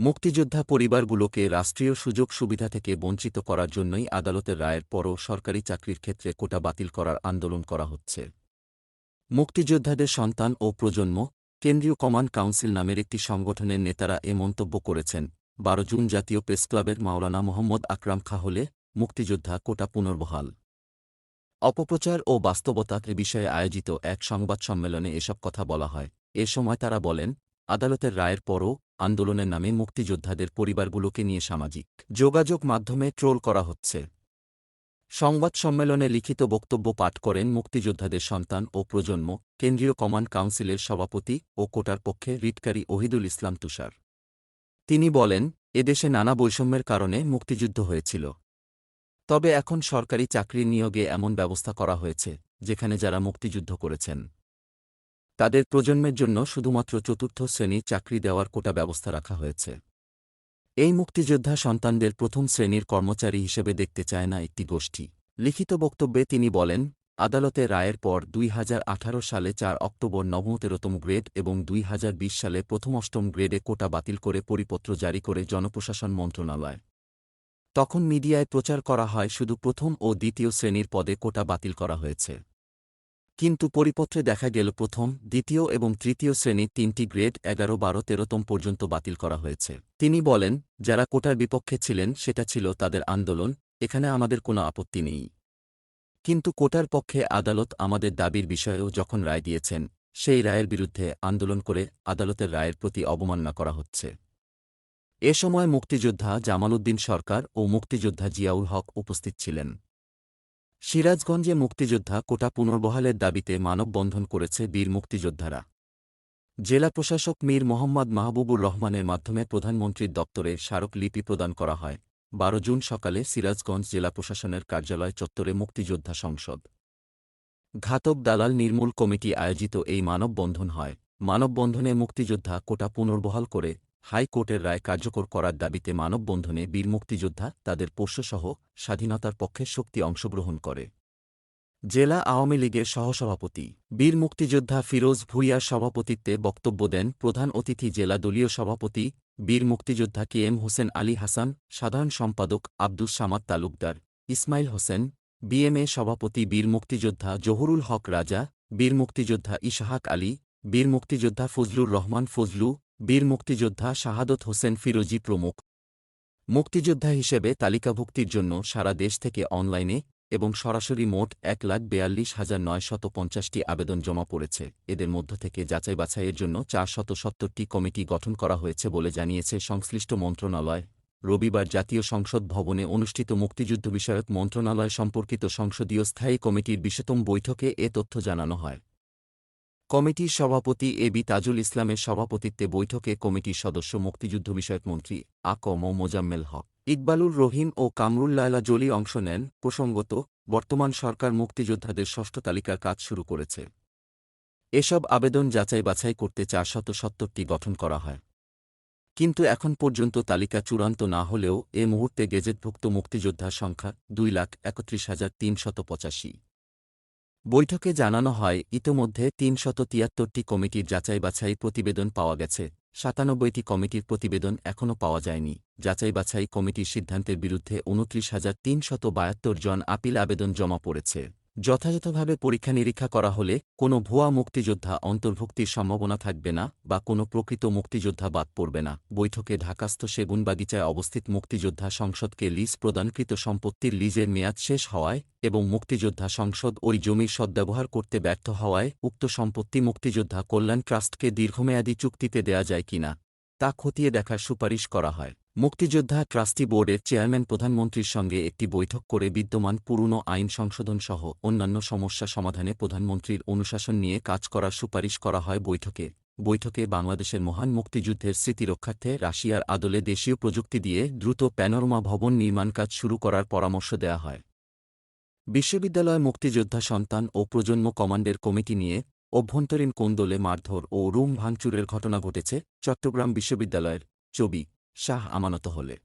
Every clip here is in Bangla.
মুক্তিযোদ্ধা পরিবারগুলোকে রাষ্ট্রীয় সুযোগ সুবিধা থেকে বঞ্চিত করার জন্যই আদালতের রায়ের পরও সরকারি চাকরির ক্ষেত্রে কোটা বাতিল করার আন্দোলন করা হচ্ছে। মুক্তিযোদ্ধাদের সন্তান ও প্রজন্ম, কেন্দ্রীয় কমান্ড কাউন্সিল নামের একটি সংগঠনের নেতারা এ মন্তব্য করেছেন। বারো জুন জাতীয় প্রেসক্লাবের মাওলানা মোহাম্মদ আকরাম খা হলে মুক্তিযোদ্ধা কোটা পুনর্বহাল। অপপ্রচার ও বাস্তবতার বিষয়ে আয়োজিত এক সংবাদ সম্মেলনে এসব কথা বলা হয়। এ সময় তারা বলেন, আদালতের রায়ের পরও আন্দোলনের নামে মুক্তিযোদ্ধাদের পরিবারগুলোকে নিয়ে সামাজিক যোগাযোগ মাধ্যমে ট্রোল করা হচ্ছে। সংবাদ সম্মেলনে লিখিত বক্তব্য পাঠ করেন মুক্তিযোদ্ধাদের সন্তান ও প্রজন্ম, কেন্দ্রীয় কমান্ড কাউন্সিলের সভাপতি ও কোটার পক্ষে রিটকারী ওহিদুল ইসলাম তুষার। তিনি বলেন, এদেশে নানা বৈষম্যের কারণে মুক্তিযুদ্ধ হয়েছিল। তবে এখন সরকারি চাকরি নিয়োগে এমন ব্যবস্থা করা হয়েছে, যেখানে যারা মুক্তিযুদ্ধ করেছেন। তাদের প্রজন্মের জন্য শুধুমাত্র চতুর্থ শ্রেণির চাকরি দেওয়ার কোটা ব্যবস্থা রাখা হয়েছে। এই মুক্তিযোদ্ধা সন্তানদের প্রথম শ্রেণির কর্মচারী হিসেবে দেখতে চায় না একটি গোষ্ঠী। লিখিত বক্তব্যে তিনি বলেন, আদালতে রায়ের পর দুই হাজার আঠারো সালে চার অক্টোবর নবমতেরতম গ্রেড এবং দুই হাজার বিশ সালে প্রথম অষ্টম গ্রেডে কোটা বাতিল করে পরিপত্র জারি করে জনপ্রশাসন মন্ত্রণালয়। তখন মিডিয়ায় প্রচার করা হয়, শুধু প্রথম ও দ্বিতীয় শ্রেণির পদে কোটা বাতিল করা হয়েছে। কিন্তু পরিপত্রে দেখা গেল প্রথম, দ্বিতীয় এবং তৃতীয় শ্রেণির তিনটি গ্রেড এগারো, বারো, তেরোতম পর্যন্ত বাতিল করা হয়েছে। তিনি বলেন, যারা কোটার বিপক্ষে ছিলেন, সেটা ছিল তাদের আন্দোলন, এখানে আমাদের কোনো আপত্তি নেই। কিন্তু কোটার পক্ষে আদালত আমাদের দাবির বিষয়েও যখন রায় দিয়েছেন, সেই রায়ের বিরুদ্ধে আন্দোলন করে আদালতের রায়ের প্রতি অবমাননা করা হচ্ছে। এ সময় মুক্তিযোদ্ধা জামালউদ্দিন সরকার ও মুক্তিযোদ্ধা জিয়াউল হক উপস্থিত ছিলেন। সিরাজগঞ্জে মুক্তিযোদ্ধা কোটা পুনর্বহালের দাবিতে মানববন্ধন করেছে বীর মুক্তিযোদ্ধারা। জেলা প্রশাসক মীর মোহাম্মদ মাহবুবুর রহমানের মাধ্যমে প্রধানমন্ত্রীর দপ্তরে স্মারকলিপি প্রদান করা হয়। বারো জুন সকালে সিরাজগঞ্জ জেলা প্রশাসনের কার্যালয় চত্বরে মুক্তিযোদ্ধা সংসদ। ঘাতক দালাল নির্মূল কমিটি আয়োজিত এই মানববন্ধন হয়। মানববন্ধনে মুক্তিযোদ্ধা কোটা পুনর্বহাল করে হাইকোর্টের রায় কার্যকর করার দাবিতে মানববন্ধনে বীর মুক্তিযোদ্ধা, তাদের পোষ্যসহ স্বাধীনতার পক্ষে শক্তি অংশগ্রহণ করে। জেলা আওয়ামী লীগের সহসভাপতি, বীর মুক্তিযোদ্ধা ফিরোজ ভুইয়ার সভাপতিত্বে বক্তব্য দেন প্রধান অতিথি জেলা দলীয় সভাপতি, বীর মুক্তিযোদ্ধা কে এম হোসেন আলী হাসান, সাধারণ সম্পাদক আব্দুস সামাদ তালুকদার, ইসমাইল হোসেন, বিএমএ সভাপতি বীর মুক্তিযোদ্ধা জহুরুল হক রাজা, বীর মুক্তিযোদ্ধা ইশাহাক আলী, বীর মুক্তিযোদ্ধা ফজলুর রহমান ফজলু বীর মুক্তিযোদ্ধা শাহাদত হোসেন ফিরোজি প্রমুখ। মুক্তিযোদ্ধা হিসেবে তালিকাভুক্তির জন্য সারা দেশ থেকে অনলাইনে এবং সরাসরি মোট এক লাখ বেয়াল্লিশ হাজার নয়শত পঞ্চাশটি আবেদন জমা পড়েছে। এদের মধ্য থেকে যাচাই বাছাইয়ের জন্য চারশত সত্তরটি কমিটি গঠন করা হয়েছে বলে জানিয়েছে সংশ্লিষ্ট মন্ত্রণালয়। রবিবার জাতীয় সংসদ ভবনে অনুষ্ঠিত মুক্তিযুদ্ধ বিষয়ক মন্ত্রণালয় সম্পর্কিত সংসদীয় স্থায়ী কমিটির বিশতম বৈঠকে এ তথ্য জানানো হয়। কমিটির সভাপতি এ বি তাজুল ইসলামের সভাপতিত্বে বৈঠকে কমিটির সদস্য মুক্তিযুদ্ধ বিষয়ক মন্ত্রী আকম মোজাম্মেল হক। ইকবালুর রহিম ও কামরুল লায়লা জলি অংশ নেন। প্রসঙ্গত, বর্তমান সরকার মুক্তিযোদ্ধাদের ষষ্ঠ তালিকার কাজ শুরু করেছে। এসব আবেদন যাচাই বাছাই করতে চারশত সত্তরটি গঠন করা হয়। কিন্তু এখন পর্যন্ত তালিকা চূড়ান্ত না হলেও এ মুহূর্তে গেজেটভুক্ত মুক্তিযোদ্ধার সংখ্যা দুই লাখ একত্রিশ হাজার তিনশত পঁচাশি। বৈঠকে জানানো হয়, ইতোমধ্যে তিনশত তিয়াত্তরটি কমিটির যাচাই বাছাই প্রতিবেদন পাওয়া গেছে। সাতানব্বইটি কমিটির প্রতিবেদন এখনও পাওয়া যায়নি। যাচাই বাছাই কমিটির সিদ্ধান্তের বিরুদ্ধে উনত্রিশ হাজার তিনশত বায়াত্তর জন আপিল আবেদন জমা পড়েছে। যথাযথভাবে পরীক্ষা নিরীক্ষা করা হলে কোনো ভুয়া মুক্তিযোদ্ধা অন্তর্ভুক্তির সম্ভাবনা থাকবে না বা কোনো প্রকৃত মুক্তিযোদ্ধা বাদ পড়বে না। বৈঠকে ঢাকাস্থ সেগুনবাগিচায় অবস্থিত মুক্তিযোদ্ধা সংসদকে লিজ প্রদানকৃত সম্পত্তির লিজের মেয়াদ শেষ হওয়ায় এবং মুক্তিযোদ্ধা সংসদ ওই জমির সদ্ব্যবহার করতে ব্যর্থ হওয়ায় উক্ত সম্পত্তি মুক্তিযোদ্ধা কল্যাণ ট্রাস্টকে দীর্ঘমেয়াদী চুক্তিতে দেয়া যায় কিনা তা খতিয়ে দেখার সুপারিশ করা হয়। মুক্তিযোদ্ধা ট্রাস্টি বোর্ডের চেয়ারম্যান প্রধানমন্ত্রীর সঙ্গে একটি বৈঠক করে বিদ্যমান পুরনো আইন সংশোধন সহ অন্যান্য সমস্যা সমাধানে প্রধানমন্ত্রীর অনুশাসন নিয়ে কাজ করার সুপারিশ করা হয় বৈঠকে। বৈঠকে বাংলাদেশের মহান মুক্তিযুদ্ধের স্মৃতি রক্ষার্থে রাশিয়ার আদলে দেশীয় প্রযুক্তি দিয়ে দ্রুত প্যানোরমা ভবন নির্মাণ কাজ শুরু করার পরামর্শ দেয়া হয়। বিশ্ববিদ্যালয় মুক্তিযোদ্ধা সন্তান ও প্রজন্ম কমান্ডের কমিটি নিয়ে অভ্যন্তরীণ কোন্দলে মারধর ও রুম ভাঙচুরের ঘটনা ঘটেছে চট্টগ্রাম বিশ্ববিদ্যালয়ের চবি। শাহ আমানত হলে।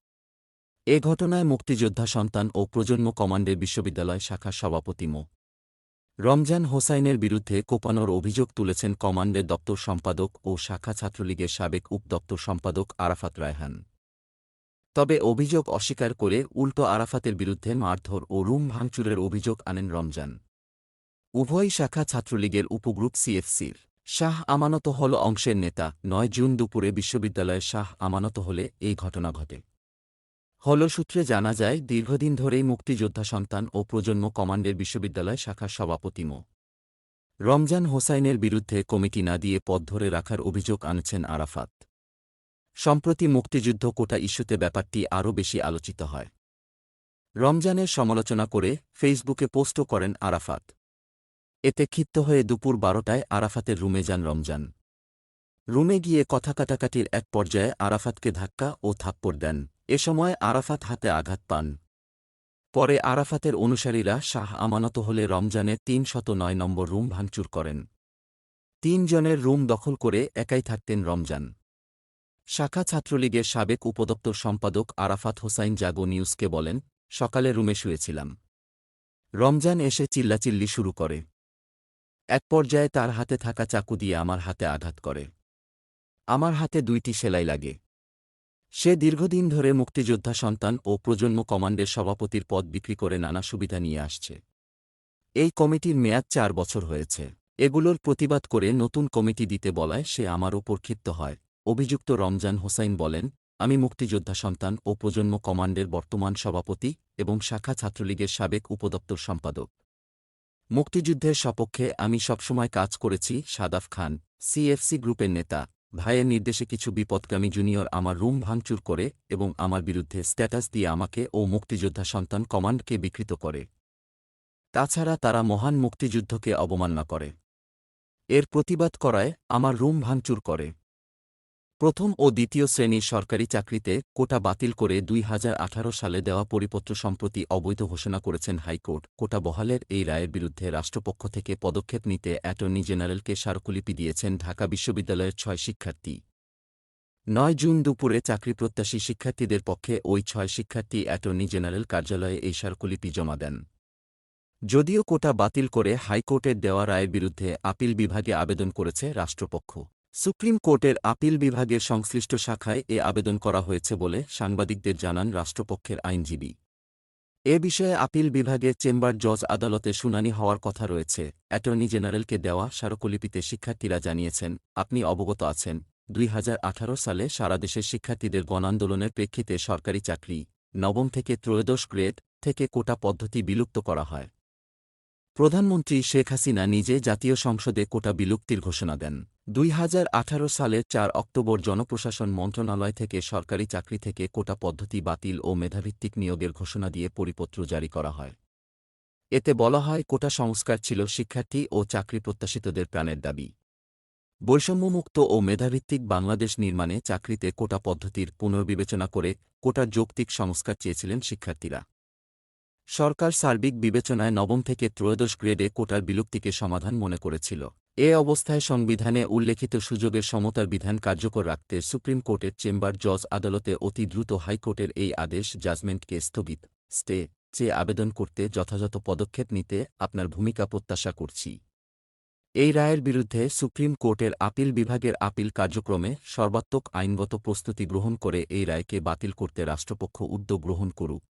এ ঘটনায় মুক্তিযোদ্ধা সন্তান ও প্রজন্ম কমান্ডের বিশ্ববিদ্যালয় শাখার সভাপতি মো। রমজান হোসাইনের বিরুদ্ধে কোপানোর অভিযোগ তুলেছেন কমান্ডের দপ্তর সম্পাদক ও শাখা ছাত্রলীগের সাবেক উপদপ্তর সম্পাদক আরাফাত রায়হান। তবে অভিযোগ অস্বীকার করে উল্টো আরাফাতের বিরুদ্ধে মারধর ও রুম ভাঙচুরের অভিযোগ আনেন রমজান। উভয় শাখা ছাত্রলীগের উপগ্রুপ সিএফসির। শাহ আমানত হল অংশের নেতা, নয় জুন দুপুরে বিশ্ববিদ্যালয়ে শাহ আমানত হলে এই ঘটনা ঘটে। হল সূত্রে জানা যায়, দীর্ঘদিন ধরেই মুক্তিযোদ্ধা সন্তান ও প্রজন্ম কমান্ডের বিশ্ববিদ্যালয় শাখার সভাপতি মো। রমজান হোসাইনের বিরুদ্ধে কমিটি না দিয়ে পদ ধরে রাখার অভিযোগ আনছেন আরাফাত। সম্প্রতি মুক্তিযুদ্ধ কোটা ইস্যুতে ব্যাপারটি আরও বেশি আলোচিত হয়। রমজানের সমালোচনা করে ফেসবুকে পোস্টও করেন আরাফাত। এতে ক্ষিপ্ত হয়ে দুপুর বারোটায় আরাফাতের রুমে যান রমজান। রুমে গিয়ে কথা কাটাকাটির এক পর্যায়ে আরাফাতকে ধাক্কা ও থাপ্পড় দেন। এ সময় আরাফাত হাতে আঘাত পান। পরে আরাফাতের অনুসারীরা শাহ আমানত হলে রমজানে তিন শত নয় নম্বর রুম ভাঙচুর করেন। তিনজনের রুম দখল করে একাই থাকতেন রমজান। শাখা ছাত্রলীগের সাবেক উপদপ্তর সম্পাদক আরাফাত হোসাইন জাগো নিউজকে বলেন, সকালে রুমে শুয়েছিলাম। রমজান এসে চিল্লাচিল্লি শুরু করে। এক পর্যায়ে তার হাতে থাকা চাকু দিয়ে আমার হাতে আঘাত করে। আমার হাতে দুইটি সেলাই লাগে। সে দীর্ঘদিন ধরে মুক্তিযোদ্ধা সন্তান ও প্রজন্ম কমান্ডের সভাপতির পদ বিক্রি করে নানা সুবিধা নিয়ে আসছে। এই কমিটির মেয়াদ চার বছর হয়েছে। এগুলোর প্রতিবাদ করে নতুন কমিটি দিতে বলায় সে আমার ওপর ক্ষিপ্ত হয়। অভিযুক্ত রমজান হোসাইন বলেন, আমি মুক্তিযোদ্ধা সন্তান ও প্রজন্ম কমান্ডের বর্তমান সভাপতি এবং শাখা ছাত্রলীগের সাবেক উপদপ্তর সম্পাদক। মুক্তিযুদ্ধের সপক্ষে আমি সবসময় কাজ করেছি, সাদাফ খান সিএফসি গ্রুপের নেতা। ভাইয়ের নির্দেশে কিছু বিপদগামী জুনিয়র আমার রুম ভাঙচুর করে এবং আমার বিরুদ্ধে স্ট্যাটাস দিয়ে আমাকে ও মুক্তিযোদ্ধা সন্তান কমান্ডকে বিকৃত করে। তাছাড়া তারা মহান মুক্তিযুদ্ধকে অবমাননা করে। এর প্রতিবাদ করায় আমার রুম ভাঙচুর করে। প্রথম ও দ্বিতীয় শ্রেণির সরকারি চাকরিতে কোটা বাতিল করে দুই হাজার আঠারো সালে দেওয়া পরিপত্র সম্প্রতি অবৈধ ঘোষণা করেছেন হাইকোর্ট। কোটা বহালের এই রায়ের বিরুদ্ধে রাষ্ট্রপক্ষ থেকে পদক্ষেপ নিতে অ্যাটর্নি জেনারেলকে স্মারকলিপি দিয়েছেন ঢাকা বিশ্ববিদ্যালয়ের ছয় শিক্ষার্থী। নয় জুন দুপুরে চাকরিপ্রত্যাশী শিক্ষার্থীদের পক্ষে ওই ছয় শিক্ষার্থী অ্যাটর্নি জেনারেল কার্যালয়ে এই স্মারকলিপি জমা দেন। যদিও কোটা বাতিল করে হাইকোর্টের দেওয়া রায়ের বিরুদ্ধে আপিল বিভাগে আবেদন করেছে রাষ্ট্রপক্ষ। সুপ্রিম কোর্টের আপিল বিভাগের সংশ্লিষ্ট শাখায় এ আবেদন করা হয়েছে বলে সাংবাদিকদের জানান রাষ্ট্রপক্ষের আইনজীবী। এ বিষয়ে আপিল বিভাগে চেম্বার জজ আদালতে শুনানি হওয়ার কথা রয়েছে। অ্যাটর্নি জেনারেলকে দেওয়া স্মারকলিপিতে শিক্ষার্থীরা জানিয়েছেন, আপনি অবগত আছেন। দুই হাজার আঠারো সালে সারা দেশের শিক্ষার্থীদের গণান্দোলনের প্রেক্ষিতে সরকারি চাকরি, নবম থেকে ত্রয়োদশ গ্রেড থেকে কোটা পদ্ধতি বিলুপ্ত করা হয়। প্রধানমন্ত্রী শেখ হাসিনা নিজে জাতীয় সংসদে কোটা বিলুপ্তির ঘোষণা দেন। দুই সালের চার অক্টোবর জনপ্রশাসন মন্ত্রণালয় থেকে সরকারি চাকরি থেকে কোটা পদ্ধতি বাতিল ও মেধাভিত্তিক নিয়োগের ঘোষণা দিয়ে পরিপত্র জারি করা হয়। এতে বলা হয়, কোটা সংস্কার ছিল শিক্ষার্থী ও চাকরি প্রত্যাশিতদের প্রাণের দাবি। বৈষম্যমুক্ত ও মেধাভিত্তিক বাংলাদেশ নির্মাণে চাকরিতে কোটা পদ্ধতির পুনর্বিবেচনা করে কোটার যৌক্তিক সংস্কার চেয়েছিলেন শিক্ষার্থীরা। সরকার সার্বিক বিবেচনায় নবম থেকে ত্রয়োদশ গ্রেডে কোটার বিলুপ্তিকে সমাধান মনে করেছিল। এ অবস্থায় সংবিধানে উল্লেখিত সুযোগের সমতার বিধান কার্যকর রাখতে সুপ্রিম কোর্টের চেম্বার জজ আদালতে অতি দ্রুত হাইকোর্টের এই আদেশ জাজমেন্টকে স্থগিত। স্টে চেয়ে আবেদন করতে যথাযথ পদক্ষেপ নিতে আপনার ভূমিকা প্রত্যাশা করছি। এই রায়ের বিরুদ্ধে সুপ্রিম কোর্টের আপিল বিভাগের আপিল কার্যক্রমে সর্বাত্মক আইনগত প্রস্তুতি গ্রহণ করে এই রায়কে বাতিল করতে রাষ্ট্রপক্ষ উদ্যোগ গ্রহণ করুক।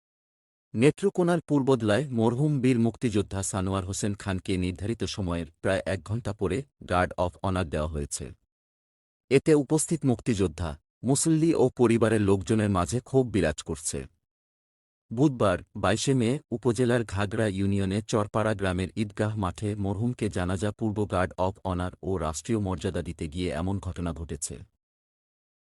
নেত্রকোনার পূর্বদলায় মরহুম বীর মুক্তিযোদ্ধা সানোয়ার হোসেন খানকে নির্ধারিত সময়ের প্রায় এক ঘণ্টা পরে গার্ড অফ অনার দেওয়া হয়েছে। এতে উপস্থিত মুক্তিযোদ্ধা, মুসল্লি ও পরিবারের লোকজনের মাঝে ক্ষোভ বিরাজ করছে। বুধবার, বাইশে মে, উপজেলার ঘাগড়া ইউনিয়নে চরপাড়া গ্রামের ঈদগাহ মাঠে মরহুমকে জানাজা পূর্ব গার্ড অব অনার ও রাষ্ট্রীয় মর্যাদা দিতে গিয়ে এমন ঘটনা ঘটেছে।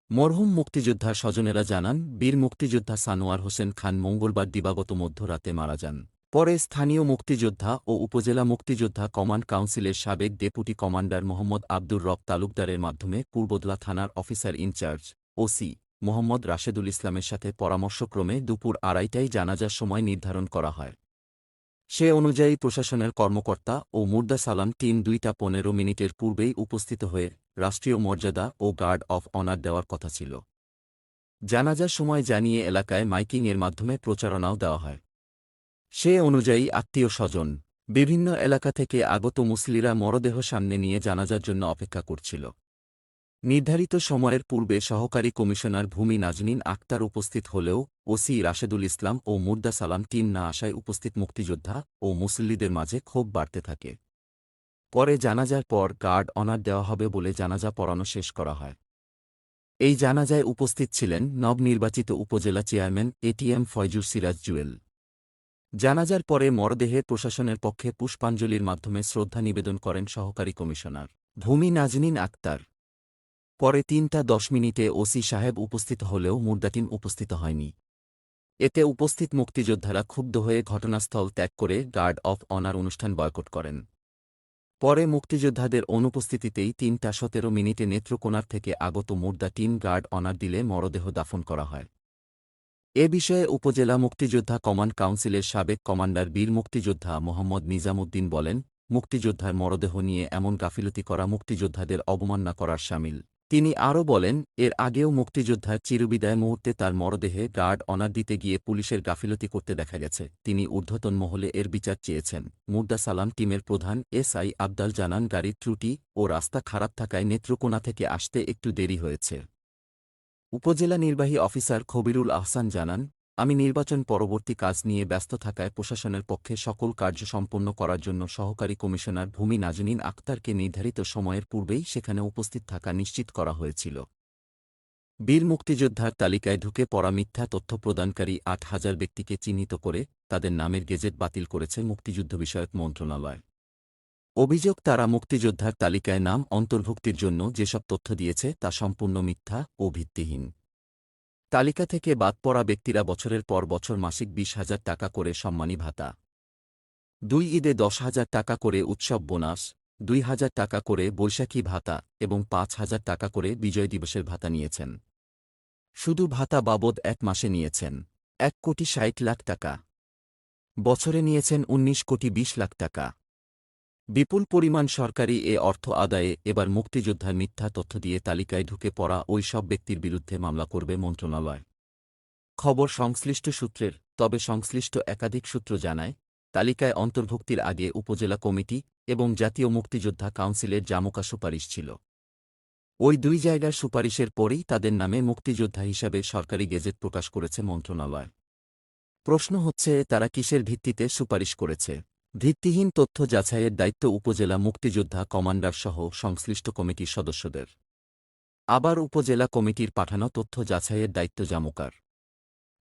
মরহুম মুক্তিযোদ্ধা স্বজনেরা জানান, বীর মুক্তিযোদ্ধা সানোয়ার হোসেন খান মঙ্গলবার দিবাগত মধ্যরাতে মারা যান। পরে স্থানীয় মুক্তিযোদ্ধা ও উপজেলা মুক্তিযোদ্ধা কমান্ড কাউন্সিলের সাবেক ডেপুটি কমান্ডার মোহাম্মদ আব্দুর রব তালুকদারের মাধ্যমে পূর্বদলা থানার officer in charge, OC, Mohammad Rashedul ইসলামের সাথে পরামর্শক্রমে দুপুর আড়াইটায় জানাজার সময় নির্ধারণ করা হয়। সে অনুযায়ী প্রশাসনের কর্মকর্তা ও মুর্দা সালাম টিম দুইটা পনেরো মিনিটের পূর্বেই উপস্থিত হয়ে রাষ্ট্রীয় মর্যাদা ও গার্ড অফ অনার দেওয়ার কথা ছিল। জানাজার সময় জানিয়ে এলাকায় মাইকিংয়ের মাধ্যমে প্রচারণাও দেওয়া হয়। সে অনুযায়ী আত্মীয় স্বজন, বিভিন্ন এলাকা থেকে আগত মুসলিরা মরদেহ সামনে নিয়ে জানাজার জন্য অপেক্ষা করছিল। নির্ধারিত সময়ের পূর্বে সহকারী কমিশনার ভূমি নাজনীন আক্তার উপস্থিত হলেও ওসি রাশেদুল ইসলাম ও মুর্দা সালাম টিম না আসায় উপস্থিত মুক্তিযোদ্ধা ও মুসল্লিদের মাঝে ক্ষোভ বাড়তে থাকে। পরে জানাজার পর গার্ড অনার দেওয়া হবে বলে জানাজা পড়ানো শেষ করা হয়। এই জানাজায় উপস্থিত ছিলেন নবনির্বাচিত উপজেলা চেয়ারম্যান এটিএম ফয়জুর সিরাজ জুয়েল। জানাজার পরে মরদেহে প্রশাসনের পক্ষে পুষ্পাঞ্জলির মাধ্যমে শ্রদ্ধা নিবেদন করেন সহকারী কমিশনার। ভূমি নাজনীন আক্তার পরে তিনটা দশ মিনিটে ওসি সাহেব উপস্থিত হলেও মুর্দাটিন উপস্থিত হয়নি। এতে উপস্থিত মুক্তিযোদ্ধারা ক্ষুব্ধ হয়ে ঘটনাস্থল ত্যাগ করে গার্ড অফ অনার অনুষ্ঠান বয়কট করেন। পরে মুক্তিযোদ্ধাদের অনুপস্থিতিতেই তিনটা সতেরো মিনিটে নেত্রকোনার থেকে আগত মুর্দা টিম গার্ড অনার দিলে মরদেহ দাফন করা হয়। এ বিষয়ে উপজেলা মুক্তিযোদ্ধা কমান্ড কাউন্সিলের সাবেক কমান্ডার বীর মুক্তিযোদ্ধা মোহাম্মদ নিজামুদ্দিন বলেন, মুক্তিযোদ্ধার মরদেহ নিয়ে এমন গাফিলতি করা মুক্তিযোদ্ধাদের অবমাননা করার সামিল। তিনি আরও বলেন, এর আগেও মুক্তিযোদ্ধার চিরবিদায় মুহূর্তে তার মরদেহে গার্ড অনার দিতে গিয়ে পুলিশের গাফিলতি করতে দেখা গেছে। তিনি ঊর্ধ্বতন মহলে এর বিচার চেয়েছেন। মুর্দা সালাম টিমের প্রধান এসআই আবদাল জানান, গাড়ির ত্রুটি ও রাস্তা খারাপ থাকায় নেত্রকোনা থেকে আসতে একটু দেরি হয়েছে। উপজেলা নির্বাহী অফিসার খবিরুল আহসান জানান আমি নির্বাচন পরবর্তী কাজ নিয়ে ব্যস্ত থাকায় প্রশাসনের পক্ষে সকল কার্য সম্পন্ন করার জন্য সহকারী কমিশনার ভূমি নাজনীন আক্তারকে নির্ধারিত সময়ের পূর্বেই সেখানে উপস্থিত থাকা নিশ্চিত করা হয়েছিল। বীর মুক্তিযোদ্ধার তালিকায় ঢুকে পড়া মিথ্যা তথ্য প্রদানকারী আট হাজার ব্যক্তিকে চিহ্নিত করে তাদের নামের গেজেট বাতিল করেছে মুক্তিযুদ্ধ বিষয়ক মন্ত্রণালয়। অভিযোগ, তারা মুক্তিযোদ্ধার তালিকায় নাম অন্তর্ভুক্তির জন্য যেসব তথ্য দিয়েছে তা সম্পূর্ণ মিথ্যা ও ভিত্তিহীন। তালিকা থেকে বাদ পড়া ব্যক্তিরা বছরের পর বছর মাসিক বিশ হাজার টাকা করে সম্মানী ভাতা। দুই ঈদে দশ হাজার টাকা করে উৎসব বোনাস, দুই হাজার টাকা করে বৈশাখী ভাতা এবং পাঁচ হাজার টাকা করে বিজয় দিবসের ভাতা নিয়েছেন। শুধু ভাতা বাবদ এক মাসে নিয়েছেন, এক কোটি ষাট লাখ টাকা। বছরে নিয়েছেন ১৯ কোটি ২০ লাখ টাকা। বিপুল পরিমাণ সরকারি এ অর্থ আদায়ে এবার মুক্তিযোদ্ধার মিথ্যা তথ্য দিয়ে তালিকায় ঢুকে পড়া ওই সব ব্যক্তির বিরুদ্ধে মামলা করবে মন্ত্রণালয়। খবর সংশ্লিষ্ট সূত্রের, তবে সংশ্লিষ্ট একাধিক সূত্র জানায়, তালিকায় অন্তর্ভুক্তির আগে উপজেলা কমিটি এবং জাতীয় মুক্তিযোদ্ধা কাউন্সিলের জামুকা সুপারিশ ছিল। ওই দুই জায়গার সুপারিশের পরেই তাদের নামে মুক্তিযোদ্ধা হিসাবে সরকারি গেজেট প্রকাশ করেছে মন্ত্রণালয়। প্রশ্ন হচ্ছে, তারা কিসের ভিত্তিতে সুপারিশ করেছে? ভিত্তিহীন তথ্য যাচাইয়ের দায়িত্ব উপজেলা মুক্তিযোদ্ধা কমান্ডার সহ সংশ্লিষ্ট কমিটির সদস্যদের। আবার উপজেলা কমিটির পাঠানো তথ্য যাচাইয়ের দায়িত্ব জামুকার।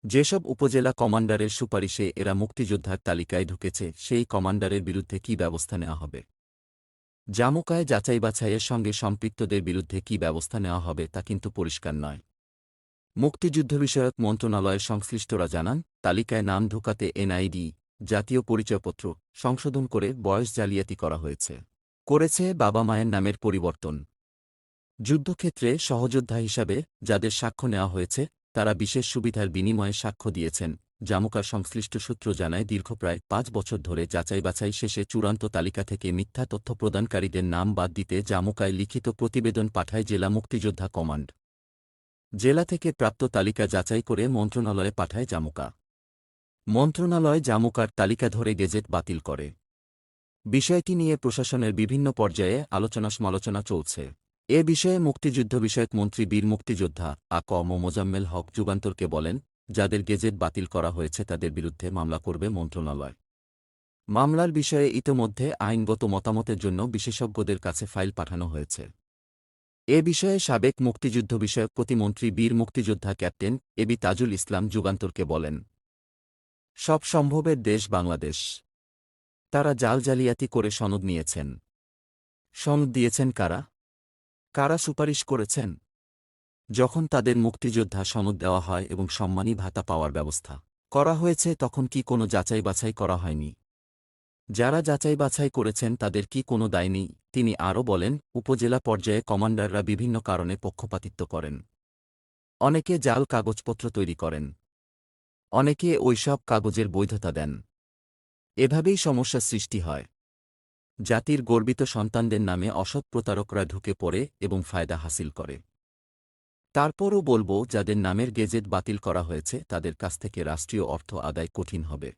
যেসব উপজেলা কমান্ডারের সুপারিশে এরা মুক্তিযোদ্ধার তালিকায় ঢুকেছে, সেই কমান্ডারের বিরুদ্ধে কি ব্যবস্থা নেওয়া হবে? জামুকায় যাচাই বাছাইয়ের সঙ্গে সম্পৃক্তদের বিরুদ্ধে কি ব্যবস্থা নেওয়া হবে তা কিন্তু পরিষ্কার নয়। মুক্তিযুদ্ধ বিষয়ক মন্ত্রণালয়ের সংশ্লিষ্টরা জানান, তালিকায় নাম ঢোকাতে এনআইডি জাতীয় পরিচয়পত্র সংশোধন করে বয়স জালিয়াতি করা হয়েছে। করেছে বাবা মায়ের নামের পরিবর্তন। যুদ্ধক্ষেত্রে সহযোদ্ধা হিসাবে যাদের সাক্ষ্য নেওয়া হয়েছে, তারা বিশেষ সুবিধার বিনিময়ে সাক্ষ্য দিয়েছেন। জামুকার সংশ্লিষ্ট সূত্র জানায়, দীর্ঘ প্রায় পাঁচ বছর ধরে যাচাই বাছাই শেষে চূড়ান্ত তালিকা থেকে মিথ্যা তথ্য প্রদানকারীদের নাম বাদ দিতে জামুকায় লিখিত প্রতিবেদন পাঠায় জেলা মুক্তিযোদ্ধা কমান্ড। জেলা থেকে প্রাপ্ত তালিকা যাচাই করে মন্ত্রণালয়ে পাঠায় জামুকা মন্ত্রণালয় জামুকার তালিকা ধরে গেজেট বাতিল করে। বিষয়টি নিয়ে প্রশাসনের বিভিন্ন পর্যায়ে আলোচনা সমালোচনা চলছে। এ বিষয়ে মুক্তিযুদ্ধ বিষয়ক মন্ত্রী বীর মুক্তিযোদ্ধা আ ক মোজাম্মেল হক যুগান্তরকে বলেন, যাদের গেজেট বাতিল করা হয়েছে তাদের বিরুদ্ধে মামলা করবে মন্ত্রণালয়। মামলার বিষয়ে ইতোমধ্যে আইনগত মতামতের জন্য বিশেষজ্ঞদের কাছে ফাইল পাঠানো হয়েছে। এ বিষয়ে সাবেক মুক্তিযুদ্ধ বিষয়ক প্রতিমন্ত্রী বীর মুক্তিযোদ্ধা ক্যাপ্টেন এবি তাজুল ইসলাম যুগান্তরকে বলেন সব সম্ভবের দেশ বাংলাদেশ। তারা জাল জালিয়াতি করে সনদ নিয়েছেন। সনদ দিয়েছেন কারা? কারা সুপারিশ করেছেন? যখন তাদের মুক্তিযোদ্ধা সনদ দেওয়া হয় এবং সম্মানী ভাতা পাওয়ার ব্যবস্থা করা হয়েছে, তখন কি কোনো যাচাই বাছাই করা হয়নি? যারা যাচাই বাছাই করেছেন, তাদের কি কোনো দায় নেই? তিনি আরও বলেন, উপজেলা পর্যায়ে কমান্ডাররা বিভিন্ন কারণে পক্ষপাতিত্ব করেন। অনেকে জাল কাগজপত্র তৈরি করেন। অনেকে ওইসব কাগজের বৈধতা দেন। এভাবেই সমস্যা সৃষ্টি হয়। জাতির গর্বিত সন্তানদের নামে অসৎ প্রতারকরা ঢুকে পড়ে এবং ফায়দা হাসিল করে। তারপরও বলব, যাদের নামের গেজেট বাতিল করা হয়েছে, তাদের কাছ থেকে রাষ্ট্রীয় অর্থ আদায় কঠিন হবে।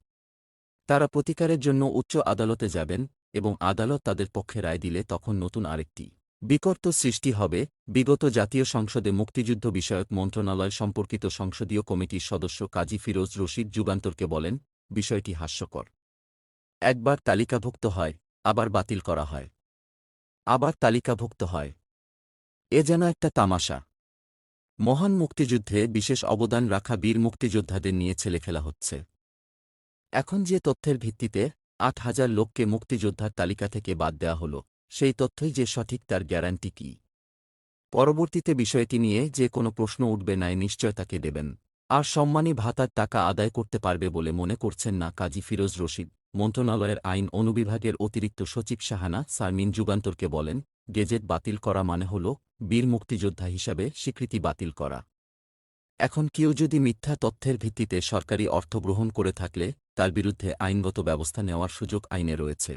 তারা প্রতিকারের জন্য উচ্চ আদালতে যাবেন এবং আদালত তাদের পক্ষে রায় দিলে তখন নতুন আরেকটি বিকর্ত সৃষ্টি হবে, বিগত জাতীয় সংসদে মুক্তিযুদ্ধ বিষয়ক মন্ত্রণালয় সম্পর্কিত সংসদীয় কমিটির সদস্য কাজী ফিরোজ রশিদ যুগান্তরকে বলেন, বিষয়টি হাস্যকর। একবার তালিকাভুক্ত হয়, আবার বাতিল করা হয়। আবার তালিকাভুক্ত হয়। এ যেন একটা তামাশা। মহান মুক্তিযুদ্ধে বিশেষ অবদান রাখা বীর মুক্তিযোদ্ধাদের নিয়ে ছেলেখেলা হচ্ছে। এখন যে তথ্যের ভিত্তিতে আট হাজার লোককে মুক্তিযোদ্ধার তালিকা থেকে বাদ দেওয়া হল সেই তথ্যই যে সঠিক তার গ্যারান্টি কি। পরবর্তীতে বিষয়টি নিয়ে যে কোনো প্রশ্ন উঠবে নাই নিশ্চয়তাকে দেবেন। আর সম্মানী ভাতার টাকা আদায় করতে পারবে বলে মনে করছেন না কাজী ফিরোজ রশিদ। মন্ত্রণালয়ের আইন অনুবিভাগের অতিরিক্ত সচিব শাহানা সারমিন যুগান্তরকে বলেন, গেজেট বাতিল করা মানে হল বীর মুক্তিযোদ্ধা হিসাবে স্বীকৃতি বাতিল করা। এখন কেউ যদি মিথ্যা তথ্যের ভিত্তিতে সরকারি অর্থ গ্রহণ করে থাকলে তার বিরুদ্ধে আইনগত ব্যবস্থা নেওয়ার সুযোগ আইনে রয়েছে।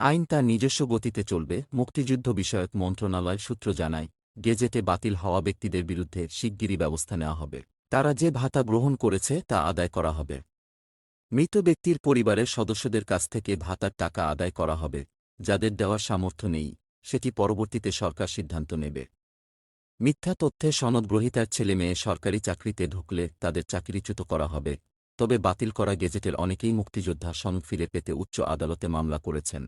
আইন তার নিজস্ব গতিতে চলবে, মুক্তিযুদ্ধ বিষয়ক মন্ত্রণালয় সূত্র জানায়, গেজেটে বাতিল হওয়া ব্যক্তিদের বিরুদ্ধে শিগগিরই ব্যবস্থা নেওয়া হবে। তারা যে ভাতা গ্রহণ করেছে তা আদায় করা হবে। মৃত ব্যক্তির পরিবারের সদস্যদের কাছ থেকে ভাতার টাকা আদায় করা হবে, যাদের দেওয়ার সামর্থ্য নেই, সেটি পরবর্তীতে সরকার সিদ্ধান্ত নেবে। মিথ্যা তথ্যে সনদগ্রহীতার ছেলে মেয়ে সরকারি চাকরিতে ঢুকলে তাদের চাকরিচ্যুত করা হবে, তবে বাতিল করা গেজেটের অনেকেই মুক্তিযোদ্ধা সনদ ফিরে পেতে উচ্চ আদালতে মামলা করেছেন।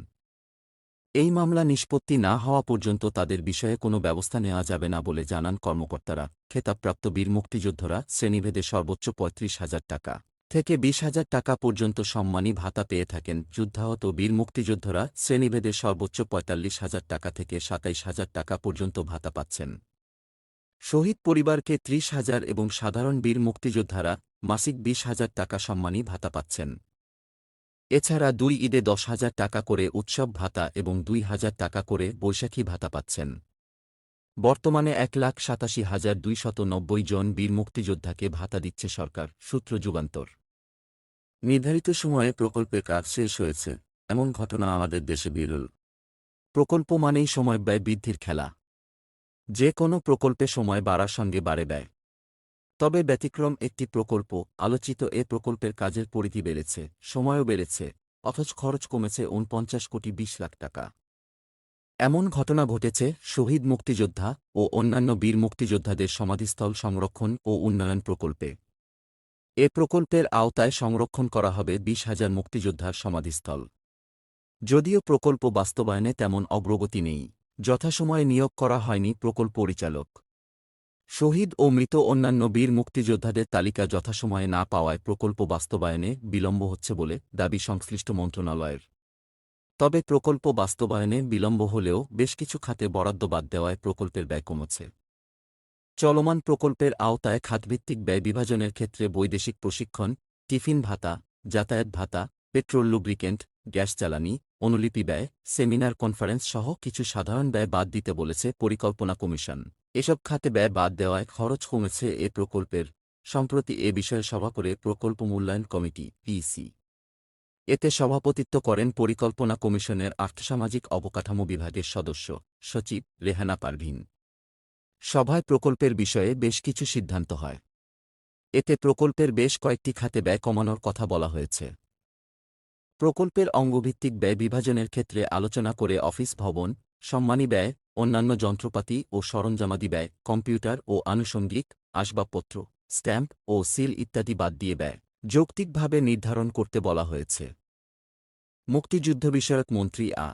এই মামলা নিষ্পত্তি না হওয়া পর্যন্ত তাদের বিষয়ে কোনো ব্যবস্থা নেওয়া যাবে না বলে জানান কর্মকর্তারা। খেতাবপ্রাপ্ত বীর মুক্তিযোদ্ধরা শ্রেণীভেদে সর্বোচ্চ পঁয়ত্রিশ হাজার টাকা থেকে বিশ হাজার টাকা পর্যন্ত সম্মানী ভাতা পেয়ে থাকেন যুদ্ধাহত বীর মুক্তিযোদ্ধরা শ্রেণীভেদে সর্বোচ্চ পঁয়তাল্লিশ হাজার টাকা থেকে সাতাইশ হাজার টাকা পর্যন্ত ভাতা পাচ্ছেন। শহীদ পরিবারকে ত্রিশ হাজার এবং সাধারণ বীর মুক্তিযোদ্ধারা মাসিক বিশ হাজার টাকা সম্মানী ভাতা পাচ্ছেন। এছাড়া দুই ঈদে দশ হাজার টাকা করে উৎসব ভাতা এবং দুই হাজার টাকা করে বৈশাখী ভাতা পাচ্ছেন। বর্তমানে এক লাখ সাতাশি হাজার দুইশত নব্বই জন বীর মুক্তিযোদ্ধাকে ভাতা দিচ্ছে সরকার, সূত্র যুগান্তর। নির্ধারিত সময়ে প্রকল্পের কাজ শেষ হয়েছে, এমন ঘটনা আমাদের দেশে বিরল। প্রকল্প মানেই সময় ব্যয় বৃদ্ধির খেলা। যে কোনো প্রকল্পে সময় বাড়ার সঙ্গে বাড়ে ব্যয়। তবে ব্যতিক্রম একটি প্রকল্প, আলোচিত এ প্রকল্পের কাজের পরিধি বেড়েছে, সময়ও বেড়েছে, অথচ খরচ কমেছে উনপঞ্চাশ কোটি বিশ লাখ টাকা। এমন ঘটনা ঘটেছে শহীদ মুক্তিযোদ্ধা ও অন্যান্য বীর মুক্তিযোদ্ধাদের সমাধিস্থল সংরক্ষণ ও উন্নয়ন প্রকল্পে। এ প্রকল্পের আওতায় সংরক্ষণ করা হবে বিশ হাজার মুক্তিযোদ্ধার সমাধিস্থল। যদিও প্রকল্প বাস্তবায়নে তেমন অগ্রগতি নেই, যথাসময়ে নিয়োগ করা হয়নি প্রকল্প পরিচালক। শহীদ ও মৃত অন্যান্য বীর মুক্তিযোদ্ধাদের তালিকা যথাসময়ে না পাওয়ায় প্রকল্প বাস্তবায়নে বিলম্ব হচ্ছে বলে দাবি সংশ্লিষ্ট মন্ত্রণালয়ের। তবে প্রকল্প বাস্তবায়নে বিলম্ব হলেও বেশ কিছু খাতে বরাদ্দ বাদ দেওয়ায় প্রকল্পের ব্যয় কমেছে। চলমান প্রকল্পের আওতায় খাতভিত্তিক ব্যয় বিভাজনের ক্ষেত্রে বৈদেশিক প্রশিক্ষণ, টিফিন ভাতা, যাতায়াত ভাতা, পেট্রোল লুব্রিকেন্ট, গ্যাস জ্বালানি, অনুলিপি ব্যয়, সেমিনার কনফারেন্স সহ কিছু সাধারণ ব্যয় বাদ দিতে বলেছে পরিকল্পনা কমিশন। এসব খাতে ব্যয় বাদ দেওয়ায় খরচ কমেছে এ প্রকল্পের, সম্প্রতি এ বিষয়ে সভা করে প্রকল্প মূল্যায়ন কমিটি, পিসি। এতে সভাপতিত্ব করেন পরিকল্পনা কমিশনের আর্থসামাজিক অবকাঠামো বিভাগের সদস্য, সচিব রেহানা পারভিন। সভায় প্রকল্পের বিষয়ে বেশ কিছু সিদ্ধান্ত হয়। এতে প্রকল্পের বেশ কয়েকটি খাতে ব্যয় কমানোর কথা বলা হয়েছে। প্রকল্পের অঙ্গভিত্তিক ব্যয় বিভাজনের ক্ষেত্রে আলোচনা করে অফিস ভবন সম্মানী ব্যয়, অন্যান্য যন্ত্রপাতি ও সরঞ্জামাদি ব্যয়, কম্পিউটার ও আনুষঙ্গিক আসবাবপত্র, স্ট্যাম্প ও সিল ইত্যাদি বাদ দিয়ে ব্যয়, যৌক্তিকভাবে নির্ধারণ করতে বলা হয়েছে। মুক্তিযুদ্ধ বিষয়ক মন্ত্রী আ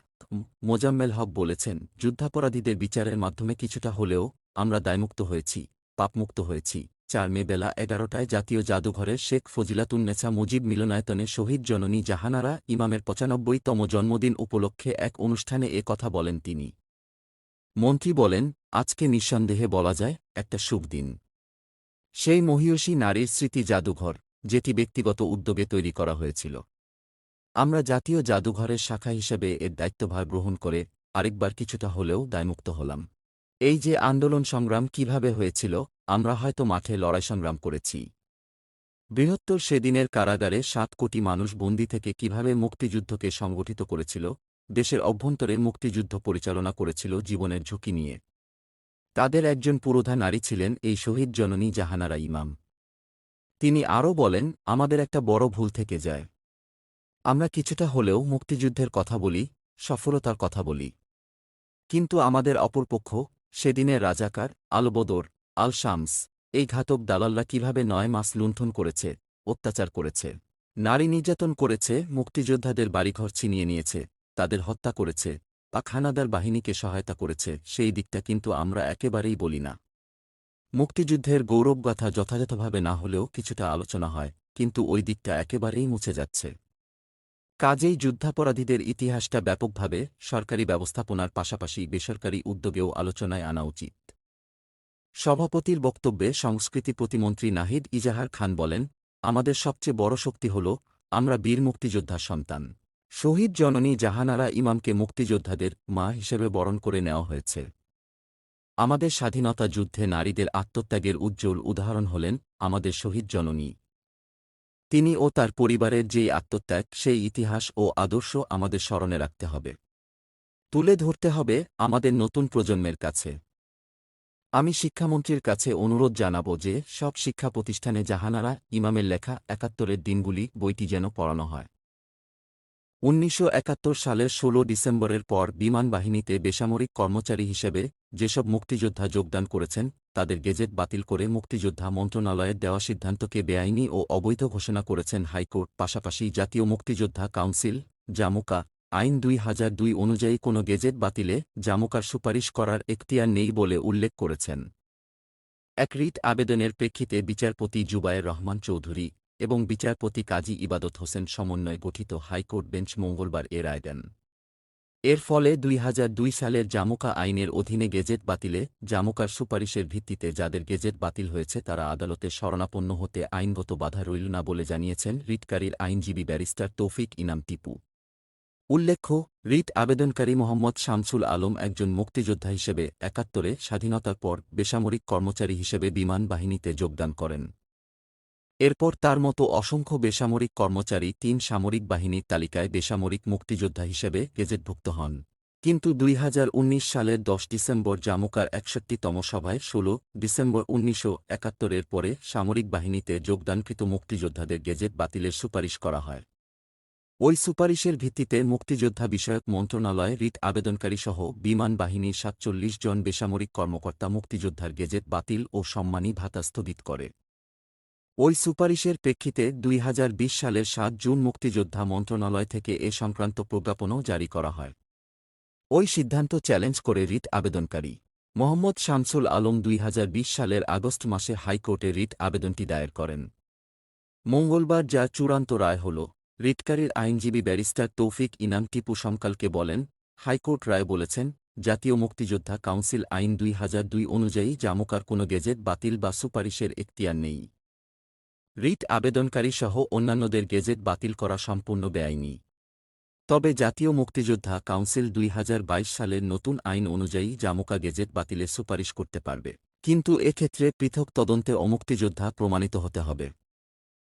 মোজাম্মেল হক বলেছেন, যুদ্ধাপরাধীদের বিচারের মাধ্যমে কিছুটা হলেও আমরা দায়মুক্ত হয়েছি, পাপমুক্ত হয়েছি। চার মে বেলা এগারোটায় জাতীয় জাদুঘরের শেখ ফজিলাতুন্নেছা মুজিব মিলনায়তনে শহীদ জননী জাহানারা ইমামের পঁচানব্বইতম জন্মদিন উপলক্ষে এক অনুষ্ঠানে এ কথা বলেন তিনি। মন্ত্রী বলেন, আজকে নিঃসন্দেহে বলা যায়, একটা শুভ দিন। সেই মহিয়সী নারীর স্মৃতি জাদুঘর, যেটি ব্যক্তিগত উদ্যোগে তৈরি করা হয়েছিল। আমরা জাতীয় জাদুঘরের শাখা হিসেবে এর দায়িত্বভার গ্রহণ করে আরেকবার কিছুটা হলেও দায়মুক্ত হলাম। এই যে আন্দোলন সংগ্রাম কীভাবে হয়েছিল আমরা হয়তো মাঠে লড়াই সংগ্রাম করেছি। বৃহত্তর সেদিনের কারাগারে সাত কোটি মানুষ বন্দি থেকে কীভাবে মুক্তিযুদ্ধকে সংগঠিত করেছিল, দেশের অভ্যন্তরে মুক্তিযুদ্ধ পরিচালনা করেছিল জীবনের ঝুঁকি নিয়ে। তাদের একজন পুরোধা নারী ছিলেন এই শহীদ জননী জাহানারা ইমাম। তিনি আরও বলেন, আমাদের একটা বড় ভুল থেকে যায়। আমরা কিছুটা হলেও মুক্তিযুদ্ধের কথা বলি, সফলতার কথা বলি। কিন্তু আমাদের অপরপক্ষ সেদিনের রাজাকার আলবদর আল শামস এই ঘাতক দালালরা কীভাবে নয় মাস লুণ্ঠন করেছে, অত্যাচার করেছে। নারী নির্যাতন করেছে, মুক্তিযোদ্ধাদের বাড়িঘর ছিনিয়ে নিয়েছে, তাদের হত্যা করেছে বা খানাদার বাহিনীকে সহায়তা করেছে, সেই দিকটা কিন্তু আমরা একেবারেই বলি না। মুক্তিযুদ্ধের গৌরবগাথা যথাযথভাবে না হলেও কিছুটা আলোচনা হয়, কিন্তু ওই দিকটা একেবারেই মুছে যাচ্ছে। কাজেই যুদ্ধাপরাধীদের ইতিহাসটা ব্যাপকভাবে সরকারি ব্যবস্থাপনার পাশাপাশি বেসরকারি উদ্যোগেও আলোচনায় আনা উচিত। সভাপতির বক্তব্যে সংস্কৃতি প্রতিমন্ত্রী নাহিদ ইজাহার খান বলেন, আমাদের সবচেয়ে বড় শক্তি হল, আমরা বীর মুক্তিযোদ্ধার সন্তান। শহীদ জননী জাহানারা ইমামকে মুক্তিযোদ্ধাদের মা হিসেবে বরণ করে নেওয়া হয়েছে। আমাদের স্বাধীনতা যুদ্ধে নারীদের আত্মত্যাগের উজ্জ্বল উদাহরণ হলেন আমাদের শহীদ জননী। তিনি ও তার পরিবারের যেই আত্মত্যাগ, সেই ইতিহাস ও আদর্শ আমাদের স্মরণে রাখতে হবে। তুলে ধরতে হবে আমাদের নতুন প্রজন্মের কাছে। আমি শিক্ষামন্ত্রীর কাছে অনুরোধ জানাব যে, সব শিক্ষা প্রতিষ্ঠানে জাহানারা ইমামের লেখা একাত্তরের দিনগুলি বইটি যেন পড়ানো হয়। উনিশশো সালের ১৬ ডিসেম্বরের পর বিমান বাহিনীতে বেসামরিক কর্মচারী হিসেবে যেসব মুক্তিযোদ্ধা যোগদান করেছেন, তাদের গেজেট বাতিল করে মুক্তিযোদ্ধা মন্ত্রণালয়ের দেওয়া সিদ্ধান্তকে বেআইনি ও অবৈধ ঘোষণা করেছেন হাইকোর্ট, পাশাপাশি জাতীয় মুক্তিযোদ্ধা কাউন্সিল, জামুকা আইন দুই হাজার দুই অনুযায়ী কোনো গেজেট বাতিলে জামুকার সুপারিশ করার এখতিয়ার নেই বলে উল্লেখ করেছেন। এক রিট আবেদনের প্রেক্ষিতে বিচারপতি জুবায়ের রহমান চৌধুরী এবং বিচারপতি কাজী ইবাদত হোসেন সমন্বয়ে গঠিত হাইকোর্ট বেঞ্চ মঙ্গলবার এ রায় দেন। এর ফলে দুই হাজার দুই সালের জামুকা আইনের অধীনে গেজেট বাতিলে জামুকার সুপারিশের ভিত্তিতে যাদের গেজেট বাতিল হয়েছে তারা আদালতে শরণাপন্ন হতে আইনগত বাধা রইল না বলে জানিয়েছেন রিটকারীর আইনজীবী ব্যারিস্টার তৌফিক ইনাম টিপু। উল্লেখ্য, রিট আবেদনকারী মোহাম্মদ শামসুল আলম একজন মুক্তিযোদ্ধা হিসেবে একাত্তরে স্বাধীনতার পর বেসামরিক কর্মচারী হিসেবে বিমান বাহিনীতে যোগদান করেন। এরপর তার মতো অসংখ্য বেসামরিক কর্মচারী তিন সামরিক বাহিনীর তালিকায় বেসামরিক মুক্তিযোদ্ধা হিসেবে গেজেটভুক্ত হন। কিন্তু দুই সালের দশ ডিসেম্বর জামুকার একষট্টিতম সভায় ১৬ ডিসেম্বর উনিশশো একাত্তরের পরে সামরিক বাহিনীতে যোগদানকৃত মুক্তিযোদ্ধাদের গেজেট বাতিলের সুপারিশ করা হয়। ওই সুপারিশের ভিত্তিতে মুক্তিযোদ্ধা বিষয়ক মন্ত্রণালয়, রিট আবেদনকারীসহ বিমান বাহিনীর সাতচল্লিশ জন বেসামরিক কর্মকর্তা মুক্তিযোদ্ধার গেজেট বাতিল ও সম্মানী ভাতা স্থগিত করে। ওই সুপারিশের প্রেক্ষিতে দুই হাজার বিশ সালের সাত জুন মুক্তিযোদ্ধা মন্ত্রণালয় থেকে এ সংক্রান্ত প্রজ্ঞাপনও জারি করা হয়। ওই সিদ্ধান্ত চ্যালেঞ্জ করে রিট আবেদনকারী মোহাম্মদ শামসুল আলম দুই হাজার বিশ সালের আগস্ট মাসে হাইকোর্টে রিট আবেদনটি দায়ের করেন। মঙ্গলবার যা চূড়ান্ত রায় হল রিটকারীর আইনজীবী ব্যারিস্টার তৌফিক ইনাম টিপু সমকালকে বলেন, হাইকোর্ট রায় বলেছেন, জাতীয় মুক্তিযোদ্ধা কাউন্সিল আইন দুই হাজার দুই অনুযায়ী জামুকার কোনো গেজেট বাতিল বা সুপারিশের এখতিয়ার নেই। রিট আবেদনকারী সহ অন্যান্যদের গেজেট বাতিল করা সম্পূর্ণ বেআইনি। তবে জাতীয় মুক্তিযোদ্ধা কাউন্সিল দুই হাজার বাইশ সালের নতুন আইন অনুযায়ী জামুকা গেজেট বাতিলের সুপারিশ করতে পারবে। কিন্তু এক্ষেত্রে পৃথক তদন্তে অমুক্তিযোদ্ধা প্রমাণিত হতে হবে।